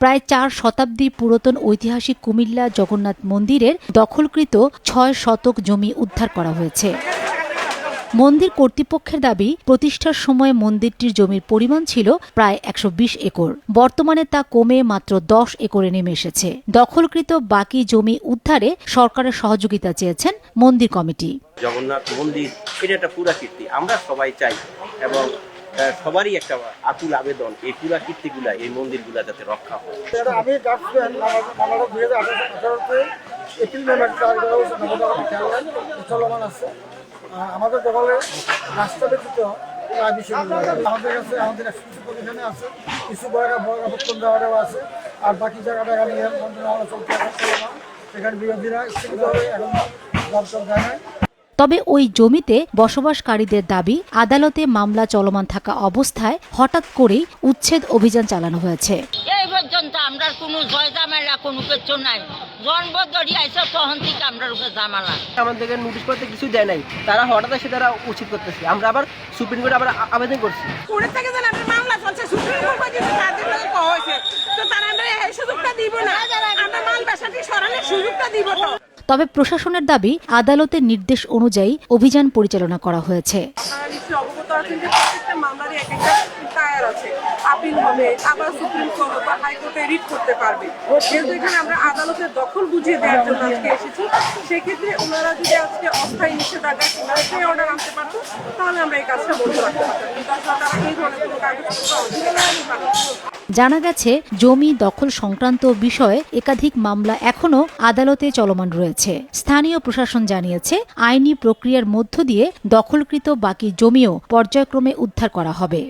প্রায় চার শতাব্দী পুরাতন ঐতিহাসিক কুমিল্লা জগন্নাথ মন্দিরের দখলকৃত ছয় শতক জমি উদ্ধার করা হয়েছে। মন্দির কর্তৃপক্ষের দাবি, প্রতিষ্ঠার সময় মন্দিরটির জমির পরিমাণ ছিল প্রায় একশো বিশ একর। বর্তমানে তা কমে মাত্র দশ একরে নেমে এসেছে। দখলকৃত বাকি জমি উদ্ধারে সরকারের সহযোগিতা চেয়েছেন মন্দির কমিটি। জগন্নাথ মন্দির, এটা একটা পুরাকীর্তি। আমরা সবাই চাই এবং সবারই একটা আকুল আবেদন, এই পুরাকীর্তিগুলা এই মন্দিরগুলা যাতে রক্ষা হয়। আমি আমাদের দখলে রাস্তা ব্যতীত। আমাদের কাছে আমাদের কিছু প্রতিষ্ঠানে আছে, কিছু বড় বড় পত্তন দেওয়াটাও আছে, আর বাকি জায়গাটা এখানে মন্ত্রণালয় চলতে সেখানে বিরোধীরা স্থগিতভাবে এখন দর্শন দেয় তবে ওই জমিতে বসবাসকারীদের দাবি আদালতে মামলা চলমান থাকা অবস্থায় হঠাৎ করেই উচ্ছেদ অভিযান চালানো হয়েছে। এই পর্যন্ত আমরা কোনো জয় জামেলা কোনো কিছু নাই। জন্ম আইসা তখন থেকে আমরা উপরে জামালা আমাদেরকে নোটিশ করতে কিছু দেয় নাই। তারা হঠাৎ এসে তারা উচিত করতেছে। আমরা আবার সুপ্রিম কোর্টে আবার আবেদন করছি। কোর্টের থেকে যেন মামলা চলছে সুপ্রিম কোর্ট পর্যন্ত তাদের লোকে হয়েছে। তো তারা আমরা এই সুযোগটা দিব না। আমরা মাল বেসাটি সরানোর সুযোগটা দিব তো। তবে প্রশাসনের দাবি আদালতের নির্দেশ অনুযায়ী অভিযান পরিচালনা করা হয়েছে। সেক্ষেত্রে অস্থায়ী। জানা গেছে, জমি দখল সংক্রান্ত বিষয়ে একাধিক মামলা এখনও আদালতে চলমান রয়েছে। স্থানীয় প্রশাসন জানিয়েছে, আইনি প্রক্রিয়ার মধ্য দিয়ে দখলকৃত বাকি জমিও পর্যায়ক্রমে উদ্ধার করা হবে।